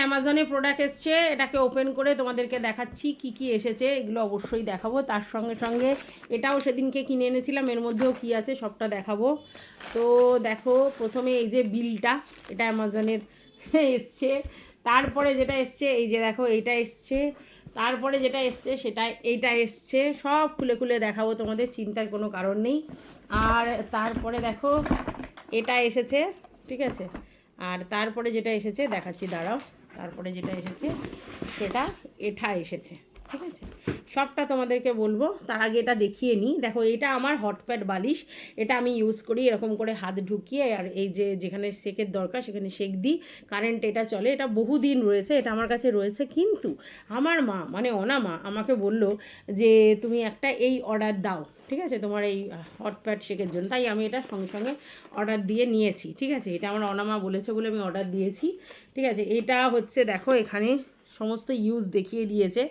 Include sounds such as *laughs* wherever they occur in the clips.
অ্যামাজনে প্রোডাক্ট এসছে, এটাকে ওপেন করে তোমাদেরকে দেখাচ্ছি কি কি এসেছে, এগুলো অবশ্যই দেখাবো। তার সঙ্গে সঙ্গে এটাও সেদিনকে কিনে এনেছিলাম, এর মধ্যেও কি আছে সবটা দেখাবো। তো দেখো, প্রথমে এই যে বিলটা, এটা অ্যামাজনের এসছে। তারপরে যেটা এসছে, এই যে দেখো, এইটা এসছে। তারপরে যেটা এসছে, সেটা, এইটা এসছে। সব খুলে খুলে দেখাবো তোমাদের, চিন্তার কোনো কারণ নেই। আর তারপরে দেখো, এটা এসেছে, ঠিক আছে? আর তারপরে যেটা এসেছে, দেখাচ্ছি, দাঁড়াও। তারপরে যেটা এসেছে সেটা এটা এসেছে ঠিক আছে? সবটা তোমাদেরকে বলব। তার আগে এটা দেখিয়ে নিই। দেখো, এটা আমার হটপ্যাড বালিশ। এটা আমি ইউজ করি এরকম করে হাত ঢুকিয়ে, আর এই যে যেখানে সেকের দরকার সেখানে সেক দিই। কারেন্ট এটা চলে, এটা বহুদিন রয়েছে, এটা আমার কাছে রয়েছে। কিন্তু আমার মা মানে অনামা আমাকে বলল যে, তুমি একটা এই অর্ডার দাও। ঠিক আছে? তোমার এই হটপ্যাড শেকের জন্য। তাই আমি এটা সঙ্গে সঙ্গে অর্ডার দিয়ে নিয়েছি। ঠিক আছে? এটা আমার অনামা বলেছে বলে আমি অর্ডার দিয়েছি। ঠিক আছে? এটা হচ্ছে, দেখো, এখানে সমস্ত ইউজ দেখিয়ে দিয়েছে।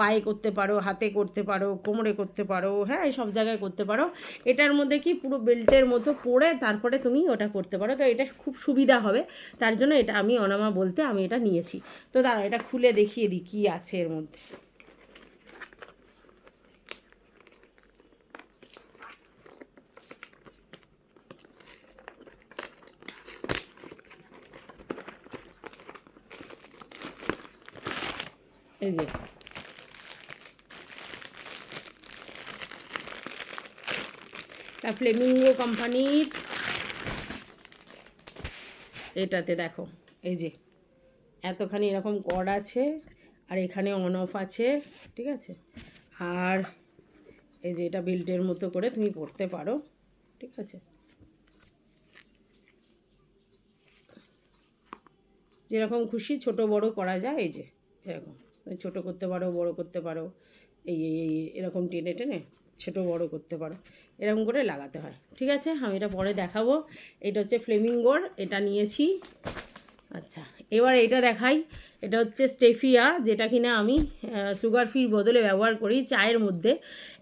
পায়ে করতে পারো, হাতে করতে পারো, কোমরে করতে পারো হ্যাঁ সব জায়গায় করতে পারো। এটার মধ্যে কি পুরো বেল্টের মতো পরে তারপরে তুমি ওটা করতে পারো। তো এটা খুব সুবিধা হবে। তার জন্য এটা আমি অনামা বলতে আমি এটা নিয়েছি। তো দাঁড়া এটা খুলে দেখিয়ে দিই কী আছে এর মধ্যে। এই যে। ফ্লেমিঙ্গো কোম্পানির এটাতে দেখো, এই যে। এতখানি এরকম কর্ড আছে আর এখানে অন অফ আছে, ঠিক আছে? আর এই যে এটা বেল্টের মতো করে তুমি পরতে পারো, ঠিক আছে? যেরকম খুশি ছোট বড় করা যায়, এই যে, এরকম। ছোট করতে পারো, বড় করতে পারো এই এই, এরকম টেনে টেনে ছোটো বড় করতে পারো। এরকম করে লাগাতে হয়। ঠিক আছে? আমি এটা পরে দেখাবো। এটা হচ্ছে ফ্লেমিঙ্গোর। এটা নিয়েছি আচ্ছা এবার এটা দেখাই। এটা হচ্ছে স্টেফিয়া, যেটা কিনা আমি সুগার ফ্রির বদলে ব্যবহার করি চায়ের মধ্যে।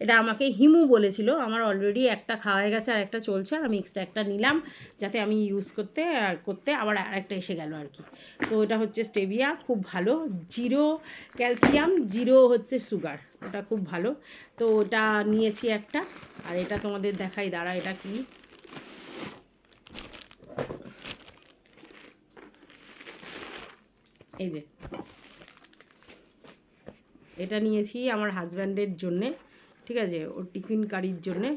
এটা আমাকে হিমু বলেছিল, আমার অলরেডি একটা খাওয়া গেছে আর একটা চলছে, আর আমি এক্সট্রা একটা নিলাম যাতে আমি ইউজ করতে আর করতে আবার আরেকটা এসে গেল আর কি। তো এটা হচ্ছে স্টেভিয়া খুব ভালো। জিরো ক্যালসিয়াম জিরো হচ্ছে সুগার ওটা খুব ভালো। তো ওটা নিয়েছি একটা, আর এটা তোমাদের দেখাই, দাঁড়া এটা কি? এই যে। এটা নিয়েছি আমার হাজব্যান্ডের জন্যে, ঠিক আছে? ওর টিফিন কারির জন্যে।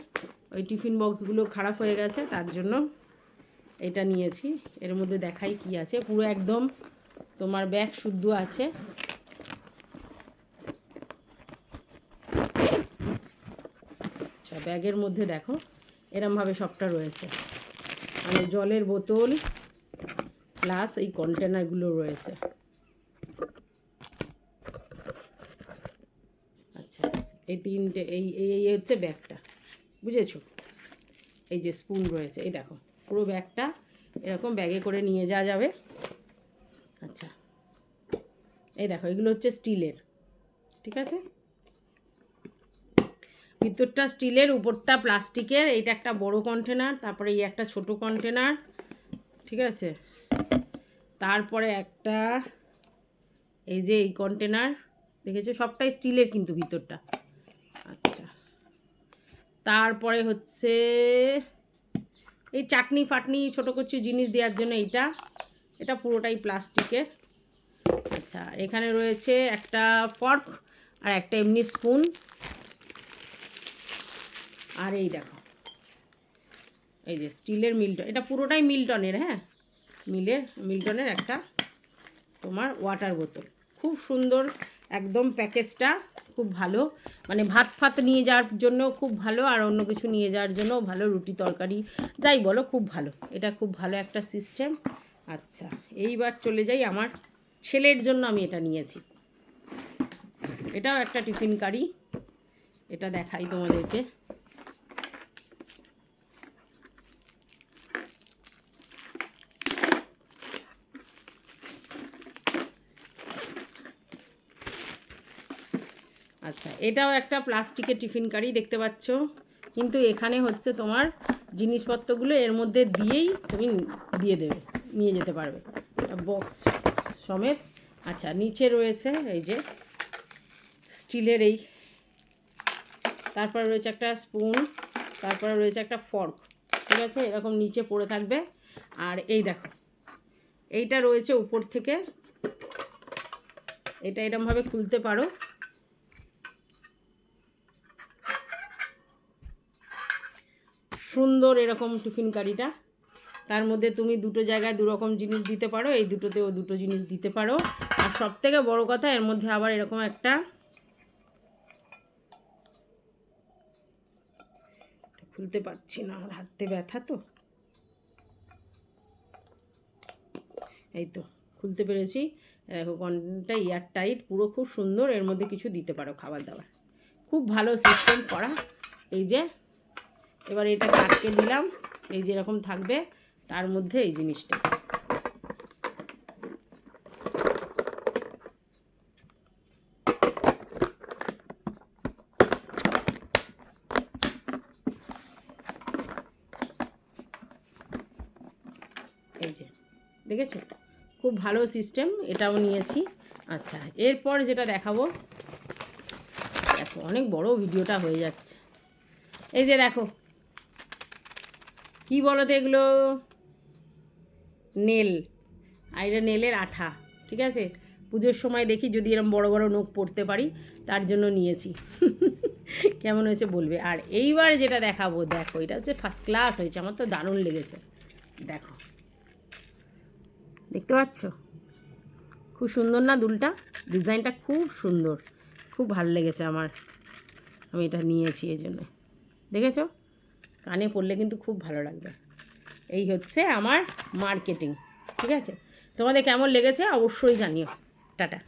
ওই টিফিন বক্সগুলো খারাপ হয়ে গেছে, তার জন্য এটা নিয়েছি। এর মধ্যে দেখাই কি আছে। পুরো একদম তোমার ব্যাগ শুদ্ধ আছে। আচ্ছা ব্যাগের মধ্যে দেখো, এরমভাবে সবটা রয়েছে। মানে জলের বোতল, প্লাস এই কন্টেনারগুলো রয়েছে আচ্ছা এই তিনটে, এই এই হচ্ছে ব্যাগটা। বুঝেছ? এই যে স্পুন রয়েছে, এই দেখো, পুরো ব্যাগটা এরকম ব্যাগে করে নিয়ে যাওয়া যাবে। আচ্ছা এই দেখো, এগুলো হচ্ছে স্টিলের, ঠিক আছে? ভিতরটা স্টিলের, উপরটা প্লাস্টিকের, এইটা একটা বড় কন্টেনার তারপরে এই একটা ছোট কন্টেনার ঠিক আছে? তারপরে একটা, এই যে এই কন্টেনার দেখেছ? সবটাই স্টিলের কিন্তু ভিতরটা। তারপরে হচ্ছে এই চাটনি ফাটনি ছোটো কিছু জিনিস দেওয়ার জন্য এইটা। এটা পুরোটাই প্লাস্টিকের। আচ্ছা এখানে রয়েছে একটা ফর্ক আর একটা এমনি স্পুন। আর এই দেখো, এই যে স্টিলের মিল্টন, এটা পুরোটাই মিল্টনের হ্যাঁ? মিলের, মিল্টনের একটা তোমার ওয়াটার বোতল খুব সুন্দর একদম প্যাকেজটা। খুব ভালো। মানে ভাত ফাত নিয়ে যাওয়ার জন্য খুব ভালো আর অন্য কিছু নিয়ে যাওয়ার জন্য ভালো, রুটি তরকারি, যাই বলো খুব ভালো। এটা খুব ভালো একটা সিস্টেম আচ্ছা এইবার চলে যাই আমার ছেলের জন্য আমি এটা নিয়েছি। এটাও একটা টিফিন কারি। এটা দেখাই তোমাদেরকে। আচ্ছা এটাও একটা প্লাস্টিকের টিফিন কারি, দেখতে পাচ্ছ। কিন্তু এখানে হচ্ছে তোমার জিনিসপত্রগুলো এর মধ্যে দিয়েই তুমি দিয়ে দেবে, নিয়ে যেতে পারবে। বক্স সমেত। আচ্ছা নিচে রয়েছে এই যে স্টিলের এই, তারপরে রয়েছে একটা স্পুন তারপরে রয়েছে একটা ফর্ক ঠিক আছে? এরকম নিচে পড়ে থাকবে। আর এই দেখো, এইটা রয়েছে উপর থেকে। এটা এরমভাবে খুলতে পারো। সুন্দর এরকম টিফিন কারিটা। তার মধ্যে তুমি দুটো জায়গায় দু রকম জিনিস দিতে পারো, এই দুটোতেও দুটো জিনিস দিতে পারো। আর সব থেকে বড়ো কথা, এর মধ্যে আবার এরকম একটা খুলতে পারছি না, আমার হাতে ব্যথা তো। এই তো, খুলতে পেরেছি। দেখো কন্টেন্টটা ইয়ার টাইট, পুরো খুব সুন্দর, এর মধ্যে কিছু দিতে পারো খাবার দাবার। খুব ভালো সিস্টেম করা, এই যে এবার এটা আটকে দিলাম। এই যে এরকম থাকবে, তার মধ্যে এই জিনিসটা। এই যে, দেখেছ? খুব ভালো সিস্টেম এটাও নিয়েছি। আচ্ছা এরপর যেটা দেখাবো, দেখো, অনেক বড় ভিডিওটা হয়ে যাচ্ছে। এই যে দেখো কি বলো তো এগুলো? নেল। আর এটা নেলের আঠা, ঠিক আছে? পুজোর সময় দেখি যদি এরকম বড় বড় নখ পড়তে পারি, তার জন্য নিয়েছি। *laughs* কেমন হয়েছে বলবে? আর এইবার যেটা দেখাবো, দেখো, এটা হচ্ছে ফার্স্ট ক্লাস হয়েছে, আমার তো দারুণ লেগেছে। দেখো। দেখতে পাচ্ছ? খুব সুন্দর না দুলটা? ডিজাইনটা খুব সুন্দর। খুব ভালো লেগেছে আমার। আমি এটা নিয়েছি এই জন্য। দেখেছ? কানে পড়লে কিন্তু খুব ভালো লাগবে। এই হচ্ছে আমার মার্কেটিং, ঠিক আছে? তোমাদের কেমন লেগেছে অবশ্যই জানিও। টাটা।